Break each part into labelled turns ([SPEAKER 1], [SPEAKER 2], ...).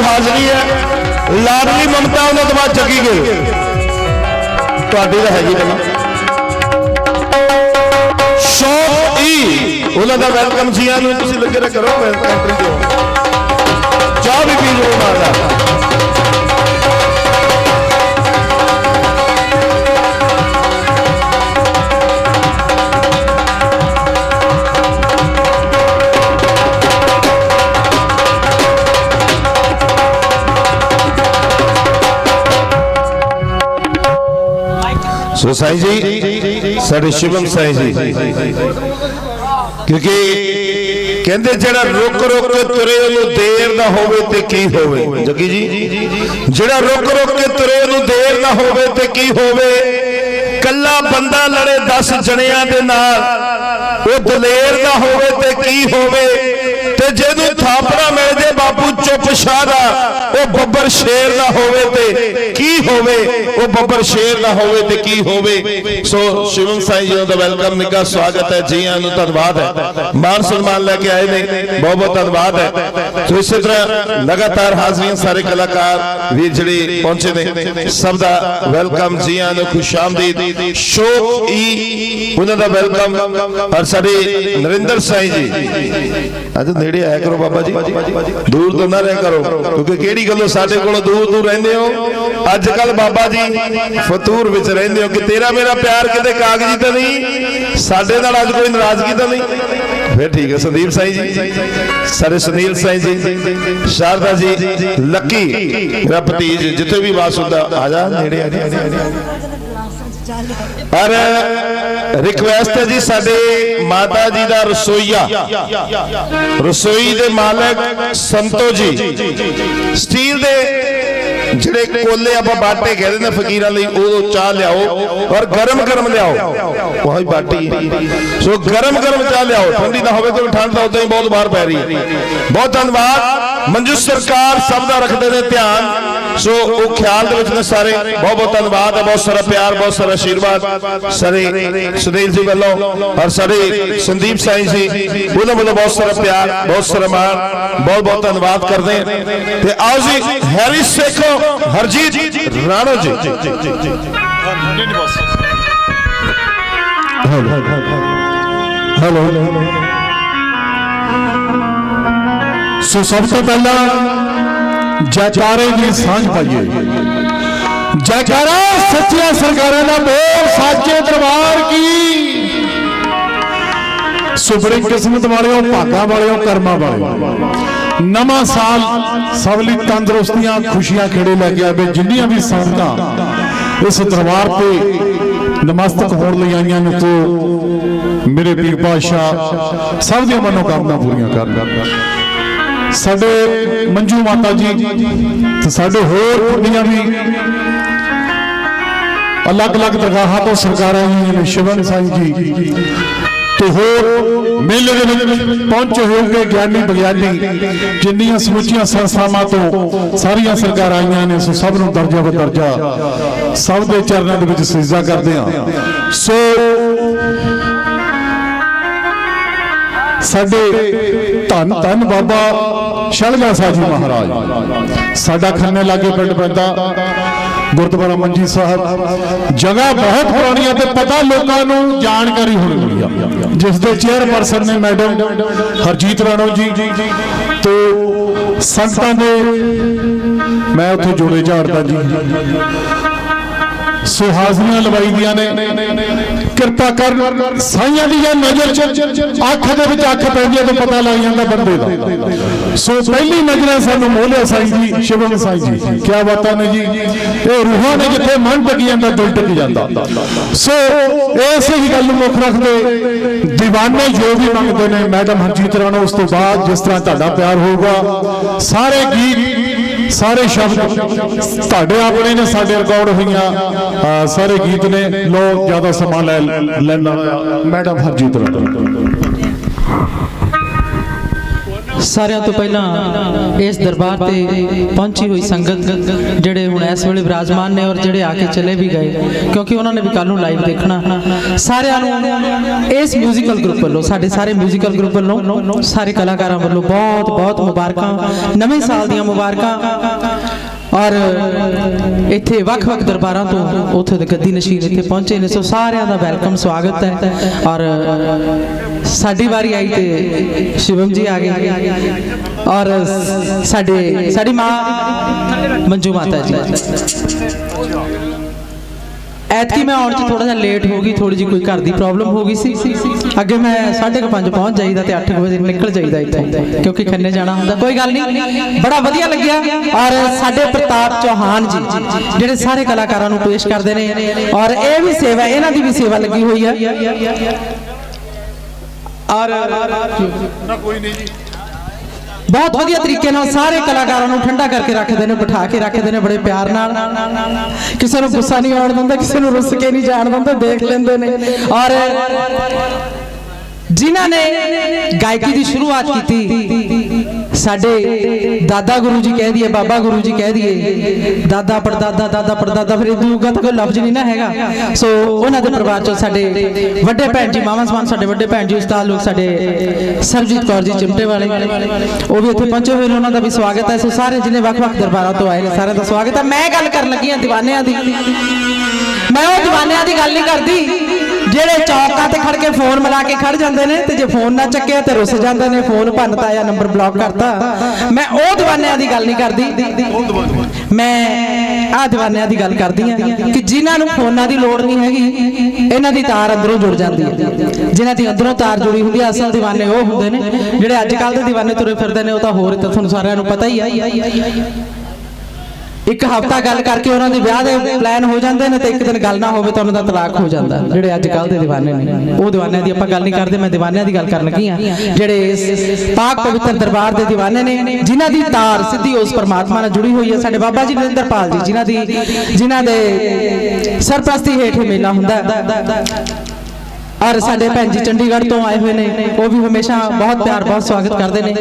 [SPEAKER 1] ਦੀ ਹਾਜ਼ਰੀ ਹੈ। ਲਾਡਲੀ ਮਮਤਾ ਉਹਨਾਂ ਤੋਂ ਬਾਅਦ ਚੱਕੀ ਗਈ ਤੁਹਾਡੀ ਤਾਂ ਹੈਗੀ ਪਹਿਲਾਂ। ਸ਼ੌਕ ਈ। ਉਹਨਾਂ ਦਾ ਵੈਲਕਮ ਸੀ ਨੂੰ ਤੁਸੀਂ ਲੱਗੇ ਰਹਿ, ਕਰੋ ਐਂਟਰੀ ਦਿਓ। ਚਾਹ ਵੀ ਪੀ ਲਓ ਮਾਰਦਾ ਸਾਈਂ ਜੀ? ਸਾਡੇ ਸ਼ਿਵਮ ਸਾਈਂ ਜੀ। ਕਿਉਂਕਿ ਕਹਿੰਦੇ ਜਿਹੜਾ ਰੁਕ ਰੁਕ ਕੇ ਤੁਰੇ ਉਹਨੂੰ ਦੇਰ ਨਾ ਹੋਵੇ ਤੇ ਕੀ ਹੋਵੇ? ਜੱਗੀ ਜੀ? ਜਿਹੜਾ ਰੁਕ ਰੁਕ ਕੇ ਤੁਰੇ ਉਹਨੂੰ ਦੇਰ ਨਾ ਹੋਵੇ ਤੇ ਕੀ ਹੋਵੇ? ਕੱਲਾ ਬੰਦਾ ਲੜੇ 10 ਜਣਿਆਂ ਦੇ ਨਾਲ। ਉਹ ਦਲੇਰ ਨਾ ਹੋਵੇ ਤੇ ਕੀ ਹੋਵੇ? ਤੇ ਜਿਹਨੂੰ ਥਾਪੜਾ ਮਿਲ ਜੇ ਬਾਪੂ ਚੁੱਪ ਸ਼ਾਹ ਦਾ ਉਹ ਬੱਬਰ ਸ਼ੇਰ ਨਾ ਹੋਵੇ ਤੇ ਕੀ ਹੋਵੇ? ਉਹ ਬੱਬਰ ਸ਼ੇਰ ਨਾ ਹੋਵੇ ਤੇ ਕੀ ਹੋਵੇ? ਸੋ ਸ਼ਿਵਮ ਸਾਈਂ ਜੀ ਦਾ ਵੈਲਕਮ ਨਿੱਘਾ ਸਵਾਗਤ ਹੈ। ਜੀ ਆਇਆਂ ਨੂੰ ਧੰਨਵਾਦ ਹੈ। ਮਾਨ ਸਨਮਾਨ ਲੈ ਕੇ ਆਏ ਨੇ। ਬਹੁਤ ਬਹੁਤ ਧੰਨਵਾਦ ਹੈ। ਸੋ ਇਸੇ ਤਰ੍ਹਾਂ ਲਗਾਤਾਰ ਹਾਜ਼ਰੀਨ ਸਾਰੇ ਕਲਾਕਾਰ ਵੀਰ ਜਿਹੜੇ ਪਹੁੰਚੇ ਨੇ ਸਭ ਦਾ ਵੈਲਕਮ ਜੀ ਆਇਆਂ ਨੂੰ ਖੁਸ਼ਾਮਦੀਦ ਸ਼ੋਕ ਈ ਉਹਨਾਂ ਦਾ ਵੈਲਕਮ। ਔਰ ਸਾਡੇ ਨਰਿੰਦਰ ਸਾਈਂ ਜੀ। ਅੱਜ ਨੇੜੇ ਆਇਆ ਕਰੋ ਬਾਬਾ ਜੀ। ਦੂਰ ਤੋਂ ਨਾ ਰਹਿ ਕਰੋ। ਕਿਉਂਕਿ ਕਿਹੜੀ ਗੱਲੋਂ ਸਾਡੇ ਕੋਲੋਂ ਦੂਰ ਦੂਰ ਰਹਿੰਦੇ ਹੋ? ਅੱਜ ਕੱਲ ਬਾਬਾ ਜੀ ਫਤੂਰ ਵਿੱਚ ਰਹਿੰਦੇ ਹੋ ਕਿ ਤੇਰਾ ਮੇਰਾ ਪਿਆਰ ਕਿਤੇ ਕਾਗਜ਼ੀ ਤਾਂ ਨਹੀਂ? ਸਾਡੇ ਨਾਲ ਅੱਜ ਕੋਈ ਨਾਰਾਜ਼ਗੀ ਤਾਂ ਨਹੀਂ? ਫਿਰ ਠੀਕ ਹੈ ਸੰਦੀਪ ਸਾਈਂ ਜੀ। ਸਾਡੇ ਸੁਨੀਲ ਸਾਈਂ ਜੀ। ਸ਼ਾਰਦਾ ਜੀ। ਲੱਕੀ। ਮੇਰਾ ਭਤੀਜ ਜਿੱਥੇ ਵੀ ਵਾਸ ਹੁੰਦਾ ਆ ਜਾ। ਨੇੜੇ ਆ ਜਾ। ਔਰ ਰਿਕਵੈਸਟ ਹੈ ਜੀ ਸਾਡੇ ਮਾਤਾ ਜੀ ਦਾ ਰਸੋਈਆ। ਰਸੋਈ ਦੇ ਮਾਲਕ ਸੰਤੋ ਜੀ। ਸਟੀਲ ਦੇ ਜਿਹੜੇ ਕੋਲੇ ਆਪਾਂ ਬਾਟੇ ਕਹਿੰਦੇ ਨੇ ਫਕੀਰਾਂ ਲਈ, ਉਹ ਚਾਹ ਲਿਆਓ ਔਰ ਗਰਮ ਗਰਮ ਲਿਆਓ ਉਹ ਬਾਟੀ। ਸੋ ਗਰਮ ਗਰਮ ਚਾਹ ਲਿਆਓ। ਠੰਡੀ ਨਾ ਹੋਵੇ ਤੇ ਠੰਡ ਤਾਂ ਉਦਾਂ ਹੀ ਬਹੁਤ ਬਾਹਰ ਪੈ ਰਹੀ ਹੈ। ਬਹੁਤ ਧੰਨਵਾਦ। ਮੰਜੂ ਸਰਕਾਰ ਸਭ ਦਾ ਰੱਖਦੇ ਨੇ ਧਿਆਨ। ਸੋ ਉਹ ਖਿਆਲ ਦੇ ਵਿੱਚ ਨੇ ਸਾਰੇ। ਬਹੁਤ ਬਹੁਤ ਧੰਨਵਾਦ ਹੈ, ਬਹੁਤ ਸਾਰਾ ਪਿਆਰ, ਬਹੁਤ ਸਾਰਾ ਆਸ਼ੀਰਵਾਦ ਸਾਰੇ ਸੁਨੀਲ ਜੀ ਵੱਲੋਂ ਔਰ ਸਾਡੇ ਸੰਦੀਪ ਸਾਈਂ ਜੀ, ਉਹਨਾਂ ਵੱਲੋਂ ਬਹੁਤ ਸਾਰਾ ਪਿਆਰ, ਬਹੁਤ ਸਾਰਾ ਮਾਣ, ਬਹੁਤ ਬਹੁਤ ਧੰਨਵਾਦ ਕਰਦੇ ਤੇ ਆਓ ਜੀ ਹੈਰਿਸ ਸੇਖੋ, ਹਰਜੀਤ ਰਾਣੋ ਜੀ।
[SPEAKER 2] ਹੈਲੋ ਸੋ ਸਭ ਤੋਂ ਪਹਿਲਾਂ ਜੈਕਾਰੇ ਦੀ ਸਾਂਝ ਪਾਈਏ। ਜੈਕਾਰਾ ਸੱਚੀਆਂ ਸਰਕਾਰਾਂ ਦਾ ਬੋਲ, ਸਾਚੇ ਦਰਬਾਰ ਕੀ? ਸੋ ਕਿਸਮਤ ਵਾਲਿਓ, ਭਾਗਾਂ ਵਾਲਿਓ, ਕਰਮਾਂ ਵਾਲਿਓ। ਨਵਾਂ ਸਾਲ, ਸਭ ਲਈ ਤੰਦਰੁਸਤੀਆਂ, ਖੁਸ਼ੀਆਂ ਖੇੜੇ ਲੈ ਕੇ ਆਵੇ, ਜਿੰਨੀਆਂ ਵੀ ਸੰਗਤਾਂ ਇਸ ਦਰਬਾਰ ਤੇ ਨਮਸਤਕ ਹੋਣ ਲਈ ਆਈਆਂ ਨੇ ਤੋ ਮੇਰੇ ਪੀਰ ਪਾਤਸ਼ਾਹ ਸਭ ਦੀਆਂ ਮਨੋਕਾਮਨਾ ਪੂਰੀਆਂ ਕਰਨ। ਸਾਡੇ ਮੰਜੂ ਮਾਤਾ ਜੀ ਤੇ ਸਾਡੇ ਹੋਰ ਕੁੜੀਆਂ ਵੀ ਅਲੱਗ-ਅਲੱਗ ਦਰਗਾਹਾਂ ਤੋਂ ਸਰਕਾਰਾਂ ਆਈਆਂ ਨੇ ਸ਼ਿਵਨ ਸਿੰਘ ਜੀ ਤੇ ਹੋਰ ਮੇਲੇ ਦੇ ਵਿੱਚ ਪਹੁੰਚੇ ਹੋਣਗੇ ਗਿਆਨੀ ਵਿਗਿਆਨੀ ਜਿੰਨੀਆਂ ਸਮੁੱਚੀਆਂ ਸੰਸਥਾਵਾਂ ਤੋਂ ਸਾਰੀਆਂ ਸਰਕਾਰਾਂ ਆਈਆਂ ਨੇ, ਸੋ ਸਭ ਨੂੰ ਦਰਜਾ ਬਦਰਜਾ ਸਭ ਦੇ ਚਰਨਾਂ ਦੇ ਵਿੱਚ ਸਜਦਾ ਕਰਦੇ ਹਾਂ। ਸੋ ਸਾਡੇ ਧੰਨ ਧੰਨ ਬਾਬਾ ਸ਼ਲਗਾ ਸਾਜੀ ਮਹਾਰਾਜ। ਸਾਡਾ ਖੰਨੇ ਲਾਗੇ ਪਿੰਡ ਪੈਂਦਾ, ਗੁਰਦੁਆਰਾ ਮੰਜੀ ਸਾਹਿਬ। ਜਗ੍ਹਾ ਬਹੁਤ ਪੁਰਾਣੀ ਹੈ ਤੇ ਪਤਾ ਲੋਕਾਂ ਨੂੰ ਜਾਣਕਾਰੀ ਹੋਣੀ ਮਿਲੀ ਆ। ਜਿਸ ਦੇ ਚੇਅਰਪਰਸਨ ਨੇ ਮੈਡਮ ਹਰਜੀਤ ਰਾਣੋ ਜੀ ਤੇ ਸੰਗਤਾਂ ਦੇ ਮੈਂ ਉੱਥੇ ਜੋੜੇ ਝਾੜਦਾ ਜੀ। ਸੋ ਹਾਜ਼ਰੀਆਂ ਲਵਾਈ ਦੀਆਂ ਨੇ। ਕਿਰਪਾ ਕਰ ਸਾਈਆਂ ਦੀ ਜਾਂ ਨਜ਼ਰ ਚ ਅੱਖ ਦੇ ਵਿੱਚ ਅੱਖ ਪੈਂਦੀ ਹੈ ਤਾਂ ਪਤਾ ਲੱਗ ਜਾਂਦਾ ਬੰਦੇ ਦਾ। ਸੋ ਪਹਿਲੀ ਨਜ਼ਰਾਂ ਸਾਨੂੰ ਮੋਹਲਿਆ ਸਾਈਂ ਜੀ ਸ਼ਿਵਮ ਸਾਈਂ ਜੀ। ਕੀ ਬਾਤਾਂ ਨੇ ਜੀ? ਇਹ ਰੂਹਾਂ ਨੇ ਜਿੱਥੇ ਮਨ ਟਿਕ ਜਾਂਦਾ ਦਿਲ ਟਿਕ ਜਾਂਦਾ। ਸੋ ਇਸੇ ਹੀ ਗੱਲ ਨੂੰ ਮੁੱਖ ਰੱਖਦੇ دیਵਾਨੇ ਜੋ ਵੀ ਮੰਗਦੇ ਨੇ ਮੈਡਮ ਹਰਜੀਤ ਰਾਣੋ ਉਸ ਤੋਂ ਬਾਅਦ ਜਿਸ ਤਰ੍ਹਾਂ ਤੁਹਾਡਾ ਪਿਆਰ ਹੋਊਗਾ ਸਾਰੇ ਗੀਤ ਸਾਰੇ ਸ਼ਬਦ ਤੁਹਾਡੇ ਆਪਣੇ ਨੇ, ਸਾਡੇ ਰਿਕਾਰਡ ਹੋਈਆਂ। ਸਾਰੇ ਗੀਤ ਨੇ। ਲੋ ਜ਼ਿਆਦਾ ਸਮਾਂ ਲੈ ਲੈਣਾ ਮੈਡਮ ਹਰਜੀਤ ਰਾਣਾ
[SPEAKER 3] ਸਾਰਿਆਂ ਤੋਂ ਪਹਿਲਾਂ ਇਸ ਦਰਬਾਰ ਤੇ ਪਹੁੰਚੀ ਹੋਈ ਸੰਗਤ ਜਿਹੜੇ ਹੁਣ ਇਸ ਵੇਲੇ ਵਿਰਾਜਮਾਨ ਨੇ ਔਰ ਜਿਹੜੇ ਆ ਕੇ ਚਲੇ ਵੀ ਗਏ ਕਿਉਂਕਿ ਉਹਨਾਂ ਨੇ ਵੀ ਕੱਲ ਨੂੰ ਲਾਈਵ ਦੇਖਣਾ ਸਾਰਿਆਂ ਨੂੰ ਇਸ 뮤지컬 ਗਰੁੱਪ ਵੱਲੋਂ ਸਾਡੇ ਸਾਰੇ 뮤지컬 ਗਰੁੱਪ ਵੱਲੋਂ ਸਾਰੇ ਕਲਾਕਾਰਾਂ ਵੱਲੋਂ ਬਹੁਤ ਬਹੁਤ ਮੁਬਾਰਕਾਂ ਨਵੇਂ ਸਾਲ ਦੀਆਂ ਮੁਬਾਰਕਾਂ ਔਰ ਇੱਥੇ ਵੱਖ-ਵੱਖ ਦਰਬਾਰਾਂ ਤੋਂ ਉੱਥੇ ਦੇ ਗੱਦੀ ਨਸ਼ੀਨ ਇੱਥੇ ਪਹੁੰਚੇ ਨੇ। ਸੋ ਸਾਰਿਆਂ ਦਾ ਵੈਲਕਮ, ਸਵਾਗਤ ਹੈ। ਔਰ ਸਾਡੀ ਵਾਰੀ ਆਈ ਤੇ ਸ਼ਿਵਮ ਜੀ ਆ ਗਏ। ਔਰ ਸਾਡੇ, ਸਾਡੀ ਮਾਂ ਮੰਜੂ ਮਾਤਾ ਜੀ। ਐਤਕੀ ਮੈਂ ਆਉਣ 'ਚ ਥੋੜਾ ਜਿਹਾ ਲੇਟ ਹੋ ਗਈ ਥੋੜੀ ਜੀ ਕੋਈ ਘਰ ਦੀ ਪ੍ਰੋਬਲਮ ਹੋ ਗਈ ਸੀ। ਅੱਗੇ ਮੈਂ 5:30 ਪਹੁੰਚ ਜਾਈਦਾ ਤੇ 8 ਵਜੇ ਨਿਕਲ ਜਾਈਦਾ ਇੱਥੋਂ, ਕਿਉਂਕਿ ਖੰਨੇ ਜਾਣਾ ਹੁੰਦਾ। ਕੋਈ ਗੱਲ ਨਹੀਂ, ਬੜਾ ਵਧੀਆ ਲੱਗਿਆ। ਔਰ ਸਾਡੇ ਪ੍ਰਤਾਪ ਚੌਹਾਨ ਜੀ, ਜਿਹੜੇ ਸਾਰੇ ਕਲਾਕਾਰਾਂ ਨੂੰ ਪੇਸ਼ ਕਰਦੇ ਨੇ, ਔਰ ਇਹ ਵੀ ਸੇਵਾ, ਇਹਨਾਂ ਦੀ ਵੀ ਸੇਵਾ ਲੱਗੀ ਹੋਈ ਆ। ਔਰ ਬਹੁਤ ਵਧੀਆ ਤਰੀਕੇ ਨਾਲ ਸਾਰੇ ਕਲਾਕਾਰਾਂ ਨੂੰ ਠੰਡਾ ਕਰਕੇ ਰੱਖਦੇ ਨੇ, ਬਿਠਾ ਕੇ ਰੱਖਦੇ ਨੇ ਬੜੇ ਪਿਆਰ ਨਾਲ। ਕਿਸੇ ਨੂੰ ਗੁੱਸਾ ਨਹੀਂ ਆਉਣ ਦਿੰਦੇ, ਕਿਸੇ ਨੂੰ ਰੁੱਸ ਕੇ ਨਹੀਂ ਜਾਣ ਦਿੰਦੇ, ਦੇਖ ਲੈਂਦੇ ਨੇ। ਔਰ ਜਿਨ੍ਹਾਂ ਨੇ ਗਾਇਕੀ ਦੀ ਸ਼ੁਰੂਆਤ ਕੀਤੀ ਸਾਡੇ ਦਾਦਾ ਗੁਰੂ ਜੀ ਕਹਿ ਦਈਏ, ਬਾਬਾ ਗੁਰੂ ਜੀ ਕਹਿ ਦਈਏ, ਦਾਦਾ ਪੜਦਾਦਾ ਦਾਦਾ ਪੜਦਾਦਾ, ਫਿਰ ਇਦੋਂ ਉਗਾ ਤਾਂ ਕੋਈ ਲਫ਼ਜ਼ ਨਹੀਂ ਨਾ ਹੈਗਾ। ਸੋ ਉਹਨਾਂ ਦੇ ਪਰਿਵਾਰ ਚੋਂ ਸਾਡੇ ਵੱਡੇ ਭੈਣ ਜੀ ਮਾਮਾ ਸਮਾਨ ਸਾਡੇ ਵੱਡੇ ਭੈਣ ਜੀ, ਉਸਤਾਦ ਲੋਕ ਸਾਡੇ ਸਰਬਜੀਤ ਕੌਰ ਜੀ, ਚਿਮਟੇ ਵਾਲੇ, ਉਹ ਵੀ ਇੱਥੇ ਪਹੁੰਚੇ ਹੋਏ ਨੇ, ਉਹਨਾਂ ਦਾ ਵੀ ਸਵਾਗਤ ਹੈ। ਸੋ ਸਾਰੇ ਜਿਹਨੇ ਵੱਖ-ਵੱਖ ਦਰਬਾਰਾਂ ਤੋਂ ਆਏ ਨੇ, ਸਾਰਿਆਂ ਦਾ ਸਵਾਗਤ ਹੈ। ਮੈਂ ਗੱਲ ਕਰਨ ਲੱਗੀ ਹਾਂ ਦੀਵਾਨਿਆਂ ਦੀ। ਮੈਂ ਉਹ ਦੀਵਾਨਿਆਂ ਦੀ ਗੱਲ ਨਹੀਂ ਕਰਦੀ ਜਿਹੜੇ ਚੌਕਾਂ ਤੇ ਖੜ ਕੇ ਫੋਨ ਮਿਲਾ ਕੇ ਖੜ ਜਾਂਦੇ ਨੇ ਤੇ ਜੇ ਫੋਨ ਨਾ ਚੱਕਿਆ ਤੇ ਰੁੱਸ ਜਾਂਦੇ ਨੇ, ਫੋਨ ਭੰਨਤਾ ਜਾਂ ਨੰਬਰ ਬਲੌਕ ਕਰਤਾ। ਮੈਂ ਉਹ ਦੀਵਾਨਿਆਂ ਦੀ ਗੱਲ ਨਹੀਂ ਕਰਦੀ। ਮੈਂ ਆ ਦੀਵਾਨਿਆਂ ਦੀ ਗੱਲ ਕਰਦੀ ਆ ਕਿ ਜਿਨ੍ਹਾਂ ਨੂੰ ਫੋਨਾਂ ਦੀ ਲੋੜ ਨਹੀਂ ਹੈਗੀ, ਇਹਨਾਂ ਦੀ ਤਾਰ ਅੰਦਰੋਂ ਜੁੜ ਜਾਂਦੀ ਹੈ। ਜਿਨ੍ਹਾਂ ਦੀ ਅੰਦਰੋਂ ਤਾਰ ਜੁੜੀ ਹੁੰਦੀ ਹੈ, ਅਸਲ ਦੀਵਾਨੇ ਉਹ ਹੁੰਦੇ ਨੇ, ਜਿਹੜੇ ਅੱਜ ਕੱਲ ਦੇ ਦੀਵਾਨੇ ਤੁਰੇ ਫਿਰਦੇ ਨੇ, ਉਹ ਤਾਂ ਹੋਰ ਤਾਂ ਤੁਹਾਨੂੰ ਸਾਰਿਆਂ ਨੂੰ ਪਤਾ ਹੀ ਆ। ਇੱਕ ਹਫਤਾ ਗੱਲ ਕਰਕੇ ਉਹਨਾਂ ਦੇ ਵਿਆਹ ਦੇ ਪਲਾਨ ਹੋ ਜਾਂਦੇ ਨੇ ਤੇ ਇੱਕ ਦਿਨ ਗੱਲ ਨਾ ਹੋਵੇ ਤਾਂ ਉਹਨਾਂ ਦਾ ਤਲਾਕ ਹੋ ਜਾਂਦਾ। ਜਿਹੜੇ ਅੱਜ ਕੱਲ ਦੇ دیਵਾਨੇ ਨੇ, ਉਹ ਦੀਵਾਨਿਆਂ ਦੀ ਆਪਾਂ ਗੱਲ ਨਹੀਂ ਕਰਦੇ, ਮੈਂ ਦੀਵਾਨਿਆਂ ਦੀ ਗੱਲ ਕਰਨ ਲੱਗੀ ਆ ਜਿਹੜੇ ਪਾਕ ਪਵਿੱਤਰ ਦਰਬਾਰ ਦੇ ਦੀਵਾਨੇ ਨੇ, ਜਿਨ੍ਹਾਂ ਦੀ ਤਾਰ ਸਿੱਧੀ ਉਸ ਪਰਮਾਤਮਾ ਨਾਲ ਜੁੜੀ ਹੋਈ ਹੈ। ਸਾਡੇ ਬਾਬਾ ਜੀ ਨਰਿੰਦਰਪਾਲ ਜੀ, ਜਿਨ੍ਹਾਂ ਦੀ ਜਿਨ੍ਹਾਂ ਦੇ ਸਰਪ੍ਰਸਤੀ ਹੇਠ ਮੇਲਾ ਹੁੰਦਾ ਔਰ ਸਾਡੇ ਭੈਣ ਜੀ ਚੰਡੀਗੜ੍ਹ ਤੋਂ ਆਏ ਹੋਏ ਨੇ ਉਹ ਵੀ ਹਮੇਸ਼ਾ ਬਹੁਤ ਪਿਆਰ ਬਹੁਤ ਸਵਾਗਤ ਕਰਦੇ ਨੇ।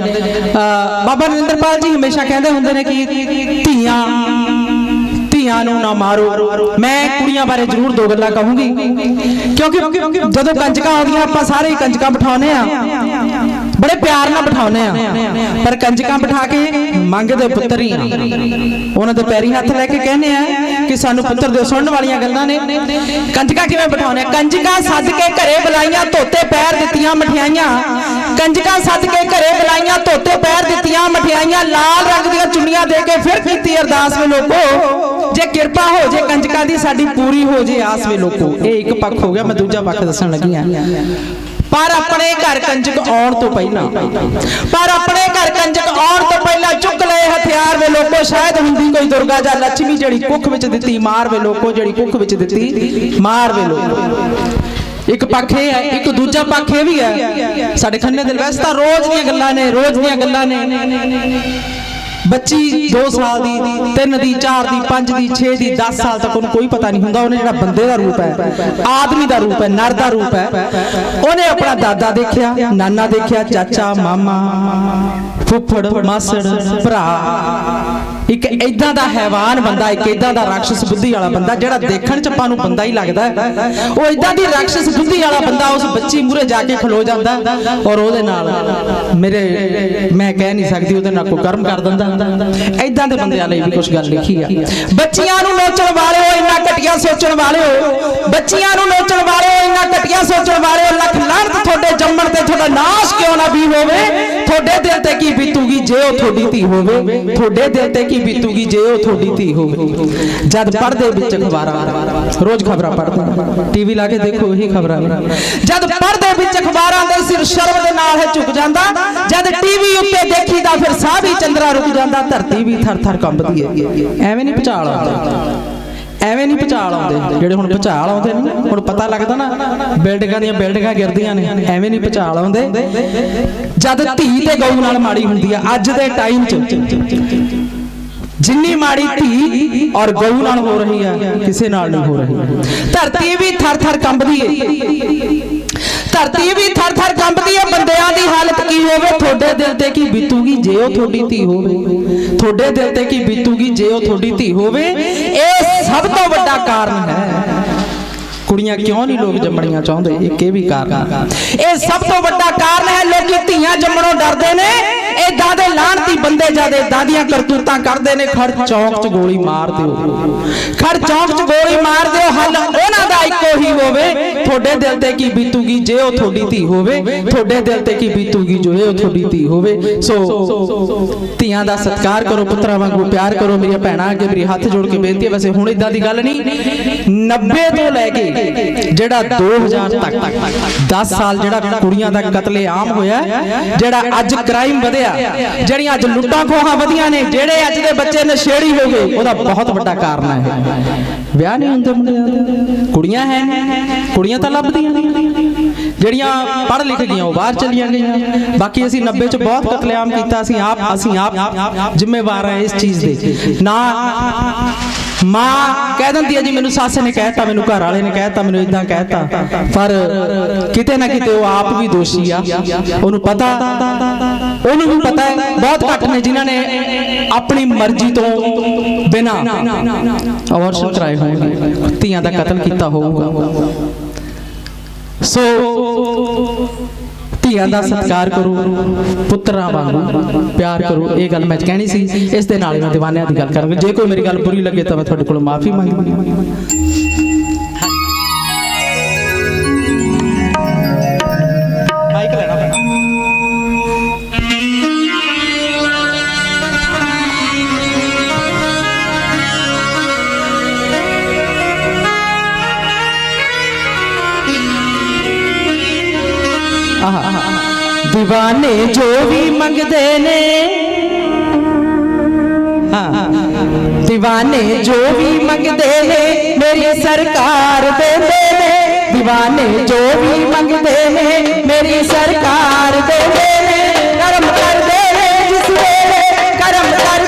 [SPEAKER 3] ਬਾਬਾ ਨਰਿੰਦਰਪਾਲ ਜੀ ਹਮੇਸ਼ਾ ਕਹਿੰਦੇ ਹੁੰਦੇ ਨੇ ਕਿ ਧੀਆਂ ਧੀਆਂ ਨੂੰ ਨਾ ਮਾਰੋ। ਮੈਂ ਕੁੜੀਆਂ ਬਾਰੇ ਜ਼ਰੂਰ ਦੋ ਗੱਲਾਂ ਕਹੂੰਗੀ। ਕਿਉਂਕਿ ਜਦੋਂ ਕੰਜਕਾਂ ਆਉਂਦੀਆਂ ਆਪਾਂ ਸਾਰੇ ਹੀ ਕੰਜਕਾਂ ਬਿਠਾਉਨੇ ਆ ਬੜੇ ਪਿਆਰ ਨਾਲ ਬਿਠਾਉਨੇ ਆ। ਪਰ ਕੰਜਕਾਂ ਬਿਠਾ ਕੇ ਮੰਗਦੇ ਪੁੱਤਰ। ਹੀ ਆ ਉਹਨਾਂ ਦੇ ਪੈਰੀ ਹੱਥ ਲੈ ਕੇ ਕਹਿੰਦੇ ਆ ਕਿ ਸਾਨੂੰ ਪੁੱਤਰ ਦਿਓ ਸੁਣਨ ਵਾਲੀਆਂ ਗੱਲਾਂ ਨੇ। ਕੰਜਕਾਂ ਕਿਵੇਂ ਬਿਠਾਉਨੇ ਆ? ਕੰਜਕਾਂ ਸੱਦ ਕੇ ਘਰੇ ਬੁਲਾਈਆਂ, ਧੋਤੇ ਪੈਰ ਦਿੱਤੀਆਂ ਮਠਿਆਈਆਂ। ਕੰਜਕਾਂ ਸੱਦ ਕੇ ਘਰੇ ਬੁਲਾਈਆਂ, ਧੋਤੇ ਪੈਰ ਦਿੱਤੀਆਂ ਮਠਿਆਈਆਂ, ਲਾਲ ਰੰਗ ਦੀਆਂ ਚੁੰਨੀਆਂ ਦੇ ਕੇ ਫਿਰ ਕੀਤੀ ਅਰਦਾਸ ਵੇ ਲੋਕੋ। ਜੇ ਕਿਰਪਾ ਹੋ ਜੇ ਕੰਜਕਾਂ ਦੀ, ਸਾਡੀ ਪੂਰੀ ਹੋ ਜੇ ਆਸ ਵੇ ਲੋਕੋ। ਇਹ ਇੱਕ ਪੱਖ ਹੋ ਗਿਆ, ਮੈਂ ਦੂਜਾ ਪੱਖ ਦੱਸਣ ਲੱਗੀ ਆ। ਪਰ ਆਪਣੇ ਘਰ ਕੰਜਕ ਆਉਣ ਤੋਂ ਪਹਿਲਾਂ, ਪਰ ਆਪਣੇ ਘਰ ਕੰਜਕ ਆਉਣ ਤੋਂ ਪਹਿਲਾਂ ਚੁੱਕ ਲਏ ਹਥਿਆਰ ਵੇ ਲੋਕੋ, ਸ਼ਾਇਦ ਹੁੰਦੀ ਕੋਈ ਦੁਰਗਾ ਜਾਂ ਲక్ష్ਮੀ ਜਿਹੜੀ ਕੁੱਖ ਵਿੱਚ ਦਿੱਤੀ, ਮਾਰ ਵੇ ਲੋਕੋ ਜਿਹੜੀ ਕੁੱਖ ਵਿੱਚ ਦਿੱਤੀ, ਮਾਰ ਵੇ ਲੋਕੋ। ਇੱਕ ਪੱਖ ਇਹ ਹੈ, ਇੱਕ ਦੂਜਾ ਪੱਖ ਇਹ ਵੀ ਹੈ, ਸਾਡੇ ਖੰਨੇ ਦਿਲ ਵੈਸੇ ਤਾਂ ਰੋਜ਼ ਦੀਆਂ ਗੱਲਾਂ ਨੇ, ਰੋਜ਼ ਦੀਆਂ ਗੱਲਾਂ ਨੇ। ਬੱਚੀ 2 ਸਾਲ ਦੀ ਤਿੰਨ ਦੀ, ਚਾਰ ਦੀ, ਪੰਜ ਦੀ 6 ਦੀ 10 ਸਾਲ ਤੱਕ ਉਹਨੂੰ ਕੋਈ ਪਤਾ ਨਹੀਂ ਹੁੰਦਾ, ਉਹਨੇ ਜਿਹੜਾ ਬੰਦੇ ਦਾ ਰੂਪ ਹੈ, ਆਦਮੀ ਦਾ ਰੂਪ ਹੈ, ਨਰ ਦਾ ਰੂਪ ਹੈ, ਉਹਨੇ ਆਪਣਾ ਦਾਦਾ ਦੇਖਿਆ, ਨਾਨਾ ਦੇਖਿਆ, ਚਾਚਾ, ਮਾਮਾ, ਫੁੱਫੜ, ਮਾਸੜ, ਭਰਾ। ਇੱਕ ਇਦਾਂ ਦਾ ਹੈਵਾਨ ਬੰਦਾ, ਇੱਕ ਇਦਾਂ ਦਾ ਰਾਖਸ਼ ਬੁੱਧੀ ਵਾਲਾ ਬੰਦਾ, ਜਿਹੜਾ ਦੇਖਣ ਚ ਆਪਾਂ ਨੂੰ ਬੰਦਾ ਹੀ ਲੱਗਦਾ ਉਹ ਇਦਾਂ ਦੀ ਰਾਖਸ਼ ਬੁੱਧੀ ਵਾਲਾ ਬੰਦਾ ਉਸ ਬੱਚੀ ਮੂਰੇ ਜਾ ਕੇ ਖਲੋ ਜਾਂਦਾ ਔਰ ਉਹਦੇ ਨਾਲ ਮੇਰੇ, ਮੈਂ ਕਹਿ ਨਹੀਂ ਸਕਦੀ ਉਹਦੇ ਨਾਲ ਕੋਈ ਕਰਮ ਕਰ ਦਿੰਦਾ। ਇਦਾਂ ਦੇ ਬੰਦਿਆਂ ਲਈ ਵੀ ਕੁਝ ਗੱਲ ਲਿਖੀ ਆ। ਬੱਚੀਆਂ ਨੂੰ ਨੋਚਣ ਵਾਲਿਓ ਇੰਨਾ ਘਟੀਆ ਸੋਚਣ ਵਾਲਿਓ, ਬੱਚੀਆਂ ਨੂੰ ਨੋਚਣ ਵਾਲਿਓ ਇੰਨਾ ਘਟੀਆ ਸੋਚਣ ਵਾਲਿਓ, ਲੱਖ ਲਾਹਨਤ ਤੁਹਾਡੇ ਜੰਮਣ ਤੇ ਤੁਹਾਡਾ ਨਾਸ਼ ਕਿਉਂ ਨਾ ਵੀ ਹੋਵੇ? ਤੁਹਾਡੇ ਦਿਲ ਤੇ ਕੀ ਬੀਤੂਗੀ ਜੇ ਉਹ ਤੁਹਾਡੀ ਧੀ ਹੋਵੇ? ਤੁਹਾਡੇ ਦਿਲ ਤੇ ਕੀ ਬੀਤੂਗੀ ਜੇ ਉਹ ਤੁਹਾਡੀ ਧੀ ਹੋਵੇ? ਜਦ ਪੜਦੇ ਵਿੱਚ ਅਖਬਾਰਾਂ, ਰੋਜ਼ ਖਬਰਾਂ ਪੜਦੇ ਟੀਵੀ ਲਾ ਕੇ ਦੇਖੋ ਇਹੀ ਖਬਰਾਂ ਜਦ ਪੜਦੇ ਵਿੱਚ ਅਖਬਾਰਾਂ ਦੇ ਸਿਰ ਸ਼ਰਮ ਦੇ ਨਾਲ ਹੈ ਝੁਕ ਜਾਂਦਾ, ਜਦ ਟੀਵੀ ਉੱਤੇ ਦੇਖੀਦਾ ਫਿਰ ਸਾਹ ਵੀ ਚੰਦਰਾ ਰੁਕ ਜਾਂਦਾ, ਧਰਤੀ ਵੀ ਥਰ ਥਰ ਕੰਬਦੀ ਹੈ। ਐਵੇਂ ਨਹੀਂ ਭੁਚਾਲ ਆਉਂਦਾ। ਐਵੇਂ ਨਹੀਂ ਭੁਚਾਲ ਆਉਂਦੇ। ਜਿਹੜੇ ਹੁਣ ਭੁਚਾਲ ਆਉਂਦੇ ਨੇ, ਹੁਣ ਪਤਾ ਲੱਗਦਾ ਨਾ, ਬਿਲਡਿੰਗਾਂ ਦੀਆਂ ਬਿਲਡਿੰਗਾਂ ਗਿਰਦੀਆਂ ਨੇ, ਐਵੇਂ ਨਹੀਂ ਭੁਚਾਲ ਆਉਂਦੇ। ਜਦ ਧੀ ਤੇ ਗਊ ਨਾਲ ਮਾੜੀ ਹੁੰਦੀ ਆ, ਅੱਜ ਦੇ ਟਾਈਮ 'ਚ, ਜਿੰਨੀ ਮਾੜੀ ਧੀ ਔਰ ਗਊ ਨਾਲ ਹੋ ਰਹੀ ਆ, ਕਿਸੇ ਨਾਲ ਨਹੀਂ ਹੋ ਰਹੀ। ਧਰਤੀ ਵੀ ਥਰ ਥਰ ਕੰਬਦੀ ਏ। ਧਰਤੀ ਵੀ ਥਰ ਥਰ ਕੰਬਦੀ ਹੈ ਬੰਦਿਆਂ ਦੀ ਹਾਲਤ ਕੀ ਹੋਵੇ? ਤੁਹਾਡੇ ਦਿਲ ਤੇ ਕੀ ਬੀਤੂਗੀ ਜੇ ਉਹ ਤੁਹਾਡੀ ਧੀ ਹੋਵੇ? ਤੁਹਾਡੇ ਦਿਲ ਤੇ ਕੀ ਬੀਤੂਗੀ ਜੇ ਉਹ ਤੁਹਾਡੀ ਧੀ ਹੋਵੇ? ਇਹ ਸਭ ਤੋਂ ਵੱਡਾ ਕਾਰਨ ਹੈ। ਕੁੜੀਆਂ ਕਿਉਂ ਨਹੀਂ ਲੋਕ ਜੰਮਣੀਆਂ ਚਾਹੁੰਦੇ? ਇੱਕ ਇਹ ਵੀ ਕਾਰਨ ਇਹ ਸਭ ਤੋਂ ਵੱਡਾ ਕਾਰਨ ਹੈ, ਲੋਕੀ ਧੀਆਂ ਜੰਮਣੋਂ ਡਰਦੇ ਨੇ। ਏਦਾਂ ਦੇ ਲਾਹਣਤੀ ਬੰਦੇ ਜਿਆਦੇ ਏਦਾਂ ਦੀਆਂ ਕਰਤੂਤਾਂ ਕਰਦੇ ਨੇ, ਖੜ ਚੌਂਕ 'ਚ ਗੋਲੀ ਮਾਰ ਦਿਓ। ਖੜ ਚੌਂਕ 'ਚ ਗੋਲੀ ਮਾਰ ਦਿਓ, ਹੱਲ ਉਹਨਾਂ ਦਾ ਇੱਕੋ ਹੀ ਹੋਵੇ। ਤੁਹਾਡੇ ਦਿਲ ਤੇ ਕੀ ਬੀਤੂਗੀ ਜੇ ਉਹ ਤੁਹਾਡੀ ਧੀ ਹੋਵੇ? ਤੁਹਾਡੇ ਦਿਲ ਤੇ ਕੀ ਬੀਤੂਗੀ ਜੋ ਇਹ ਤੁਹਾਡੀ ਧੀ ਹੋਵੇ? ਸੋ, ਧੀਆਂ ਦਾ ਸਤਿਕਾਰ ਕਰੋ, ਪੁੱਤਰਾਂ ਵਾਂਗੂ ਪਿਆਰ ਕਰੋ, ਮੇਰੀਆਂ ਭੈਣਾਂ ਅੱਗੇ ਮੇਰੀ ਹੱਥ ਜੋੜ ਕੇ ਬੇਨਤੀ ਹੈ, ਵੈਸੇ ਹੁਣ ਇਦਾਂ ਦੀ ਗੱਲ ਨਹੀਂ। 90 ਤੋਂ ਲੈ ਕੇ ਜਿਹੜਾ 2000 ਤੱਕ 10 ਸਾਲ ਜਿਹੜਾ ਕੁੜੀਆਂ ਦਾ ਕਤਲੇਆਮ ਹੋਇਆ, ਜਿਹੜਾ ਅੱਜ ਕ੍ਰਾਈਮ ਵਧੇ ਵਧਿਆ ਜਿਹੜੀਆਂ ਅੱਜ ਲੁੱਟਾਂ ਖੋਹਾਂ ਵਧੀਆਂ ਨੇ, ਜਿਹੜੇ ਅੱਜ ਦੇ ਬੱਚੇ ਨਸ਼ੇੜੀ ਹੋ ਗਏ, ਉਹਦਾ ਬਹੁਤ ਵੱਡਾ ਕਾਰਨ ਹੈ ਵਿਆਹ ਨਹੀਂ ਹੁੰਦੇ ਮੁੰਡਿਆਂ ਕੁੜੀਆਂ ਹੈ, ਕੁੜੀਆਂ ਤਾਂ ਲੱਭਦੀਆਂ ਜਿਹੜੀਆਂ ਪੜ੍ਹ ਲਿਖ ਗਈਆਂ, ਉਹ ਬਾਹਰ ਚਲੀਆਂ ਗਈਆਂ। ਬਾਕੀ ਅਸੀਂ 90 ਚ ਬਹੁਤ ਕਤਲੇਆਮ ਕੀਤਾ, ਅਸੀਂ ਆਪ ਅਸੀਂ ਆਪ ਜ਼ਿੰਮੇਵਾਰ ਹਾਂ ਇਸ ਚੀਜ਼ ਦੇ। ਨਾ ਮਾਂ ਕਹਿ ਦਿੰਦੀ ਹੈ ਜੀ, ਮੈਨੂੰ ਸੱਸ ਨੇ ਕਹਿਤਾ, ਮੈਨੂੰ ਘਰ ਵਾਲੇ ਨੇ ਕਹਿਤਾ, ਮੈਨੂੰ ਇਦਾਂ ਕਹਿਤਾ। ਪਰ ਕਿਤੇ ਨਾ ਕਿਤੇ ਉਹ ਆਪ ਵੀ ਦੋਸ਼ੀ ਆ। ਉਹਨੂੰ ਪਤਾ, ਉਹਨੂੰ ਵੀ ਪਤਾ ਹੈ, ਬਹੁਤ ਘੱਟ ਨੇ ਜਿਨ੍ਹਾਂ ਨੇ ਆਪਣੀ ਮਰਜ਼ੀ ਤੋਂ ਬਿਨਾ ਅਵਰਸ਼ਨ ਕਰਾਏ ਹੋਣਗੇ। ਧੀਆਂ ਦਾ ਕਤਲ ਕੀਤਾ ਹੋਊਗਾ। ਸੋ ਧੀਆਂ ਦਾ ਸਤਿਕਾਰ ਕਰੋ, ਪੁੱਤਰਾਂ ਵਾਂਗੂ ਪਿਆਰ ਕਰੋ। ਇਹ ਗੱਲ ਮੈਂ ਕਹਿਣੀ ਸੀ। ਇਸ ਦੇ ਨਾਲ ਮੈਂ ਦੀਵਾਨਿਆਂ ਦੀ ਗੱਲ ਕਰਾਂਗਾ। ਜੇ ਕੋਈ ਮੇਰੀ ਗੱਲ ਬੁਰੀ ਲੱਗੇ ਤਾਂ ਮੈਂ ਤੁਹਾਡੇ ਕੋਲੋਂ ਮਾਫੀ ਮੰਗਦੀ دیਵਾਨੇ ਜੋ ਵੀ ਮੰਗਦੇ ਨੇ। ਹਾਂ دیਵਾਨੇ ਜੋ ਵੀ ਮੰਗਦੇ ਨੇ, ਮੇਰੀ ਸਰਕਾਰ ਦੇਂਦੇ ਨੇ। دیਵਾਨੇ ਜੋ ਵੀ ਮੰਗਦੇ ਨੇ, ਮੇਰੀ ਸਰਕਾਰ ਦੇਂਦੇ ਨੇ। ਕਰਮ ਕਰਦੇ ਨੇ, ਜਿਸ ਵੇਲੇ ਕਰਮ ਕਰ